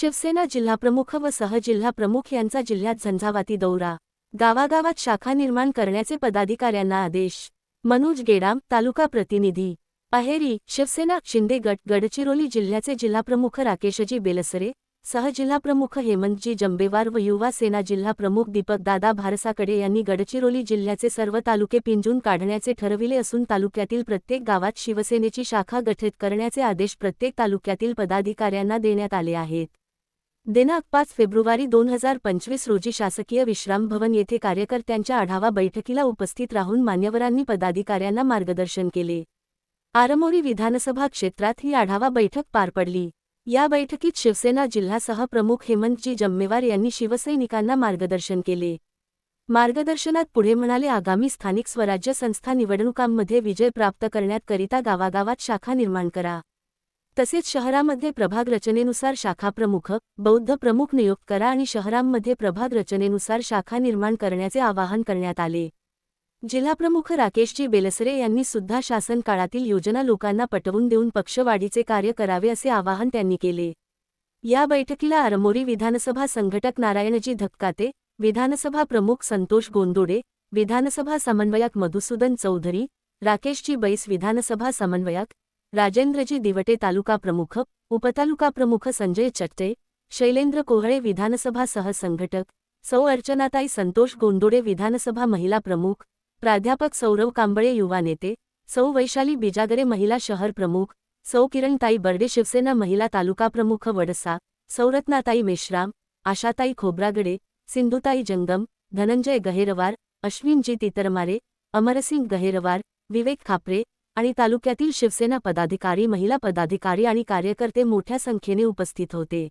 शिवसेना जिल्हाप्रमुख व सहजिल्हाप्रमुख यांचा जिल्ह्यात झंझावाती दौरा. गावागावात शाखा निर्माण करण्याचे पदाधिकाऱ्यांना आदेश. मनोज गेडाम तालुका प्रतिनिधी. अहेरी शिवसेना शिंदे गट गडचिरोली जिल्ह्याचे जिल्हाप्रमुख राकेशजी बेलसरे सहजिल्हाप्रमुख हेमंतजी जंबेवार व युवा सेना जिल्हाप्रमुख दीपक दादा भारसाकडे यांनी गडचिरोली जिल्ह्याचे सर्व तालुके पिंजून काढण्याचे ठरविले असून तालुक्यातील प्रत्येक गावात शिवसेनेची शाखा गठीत करण्याचे आदेश प्रत्येक तालुक्यातील पदाधिकाऱ्यांना देण्यात आले आहेत. दिनांक पाच फेब्रुवारी दोन हजार पंचवीस रोजी शासकीय विश्राम भवन येथे कार्यकर्त्यांच्या आढावा बैठकीला उपस्थित राहून मान्यवरांनी पदाधिकाऱ्यांना मार्गदर्शन केले. आरमोरी विधानसभा क्षेत्रात ही आढावा बैठक पार पडली. या बैठकीत शिवसेना जिल्हा प्रमुख हेमंतजी जम्मेवार यांनी शिवसैनिकांना मार्गदर्शन केले. मार्गदर्शनात पुढे म्हणाले आगामी स्थानिक स्वराज्य संस्था निवडणुकांमध्ये विजय प्राप्त करण्याकरिता गावागावात शाखा निर्माण करा. तसेच शहरामध्ये प्रभाग रचनेनुसार शाखाप्रमुख बौद्ध प्रमुख नियुक्त करा आणि शहरांमध्ये प्रभाग रचनेनुसार शाखा निर्माण करण्याचे आवाहन करण्यात आले. जिल्हाप्रमुख राकेशजी बेलसरे यांनी सुद्धा शासन काळातील योजना लोकांना पटवून देऊन पक्षवाढीचे कार्य करावे असे आवाहन त्यांनी केले. या बैठकीला आरमोरी विधानसभा संघटक नारायणजी धक्काते विधानसभा प्रमुख संतोष गोंदोडे विधानसभा समन्वयक मधुसूदन चौधरी राकेशजी बैस विधानसभा समन्वयक राजेंद्रजी दिवटे तालुका प्रमुख उपतालुका प्रमुख संजय चट्टे शैलेंद्र कोहळे विधानसभा सहसंघटक सौ अर्चनाताई संतोष गोंदोडे विधानसभा महिला प्रमुख प्राध्यापक सौरव कांबळे युवा नेते सौ वैशाली बिजागरे महिला शहर प्रमुख सौ किरणताई बर्डे शिवसेना महिला तालुका प्रमुख वडसा सौरत्नाताई मेश्राम आशाताई खोब्रागडे सिंधुताई जंगम धनंजय गहेरवार अश्विनजी तितरमारे अमरसिंग गहेरवार विवेक खापरे आणि तालुक्यातील शिवसेना पदाधिकारी महिला पदाधिकारी आणि कार्यकर्ते मोठ्या संख्येने उपस्थित होते.